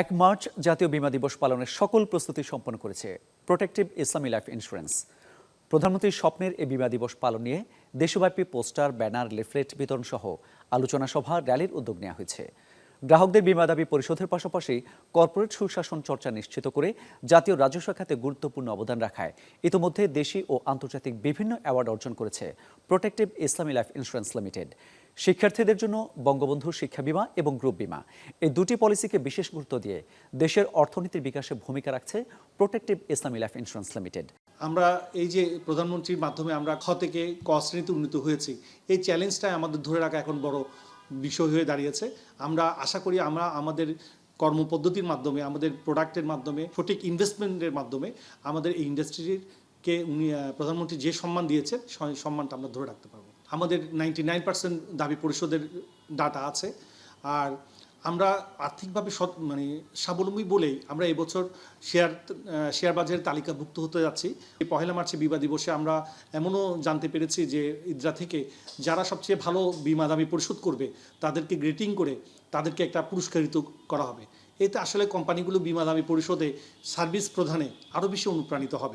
এক মার্চ জাতীয় বীমা দিবস পালনের সকল প্রস্তুতি সম্পন্ন করেছে প্রোটেক্টিভ ইসলামী লাইফ ইন্স্যুরেন্স। প্রধানমন্ত্রীর স্বপ্নের এই বীমা দিবস পালন নিয়ে দেশব্যাপী পোস্টার, ব্যানার, লিফলেট বিতরণ সহ আলোচনা সভা, র্যালির উদ্যোগ নেওয়া হয়েছে। গ্রাহকদের বীমা দাবি পরিশোধের পাশাপাশি কর্পোরেট সুশাসন চর্চা নিশ্চিত করে জাতীয় রাজস্ব খাতে গুরুত্বপূর্ণ অবদান রাখায় ইতোমধ্যে দেশি ও আন্তর্জাতিক বিভিন্ন অ্যাওয়ার্ড অর্জন করেছে প্রোটেক্টিভ ইসলামী লাইফ ইন্স্যুরেন্স লিমিটেড। শিক্ষার্থীদের জন্য বঙ্গবন্ধু শিক্ষা বীমা এবং গ্রুপ বীমা। এই দুটি পলিসিকে বিশেষ গুরুত্ব দিয়ে দেশের অর্থনীতির বিকাশে ভূমিকা রাখছে প্রোটেক্টিভ ইসলামী লাইফ ইন্স্যুরেন্স লিমিটেড আমরা এই যে প্রধানমন্ত্রীর মাধ্যমে আমরা খ থেকে ক শ্রেণীতে উন্নীত হয়েছি, এই চ্যালেঞ্জটাই আমাদের ধরে রাখা এখন বড় বিষয় হয়ে দাঁড়িয়েছে। আমরা আশা করি আমরা আমাদের কর্মপদ্ধতির মাধ্যমে, আমাদের প্রোডাক্টের মাধ্যমে, সঠিক ইনভেস্টমেন্টের মাধ্যমে আমাদের এই ইন্ডাস্ট্রিকে উনি প্রধানমন্ত্রী যে সম্মান দিয়েছে সম্মানটা আমরা ধরে রাখতে পারব। আমাদের নাইনটি নাইন পার্সেন্ট দাবি পরিশোধের ডাটা আছে। আর আমরা আর্থিকভাবে সৎ মানে স্বাবলম্বী বলেই আমরা এবছর শেয়ার শেয়ার বাজারের তালিকাভুক্ত হতে যাচ্ছি। এই পহেলা মার্চে বিমা দিবসে আমরা এমনও জানতে পেরেছি যে ইদ্রা থেকে যারা সবচেয়ে ভালো বিমা দাবি পরিশোধ করবে, তাদেরকে গ্রেটিং করে তাদেরকে একটা পুরস্কারিত করা হবে। এতে আসলে কোম্পানিগুলো বিমা দাবি পরিশোধে সার্ভিস প্রদানে আরও বেশি অনুপ্রাণিত হবে।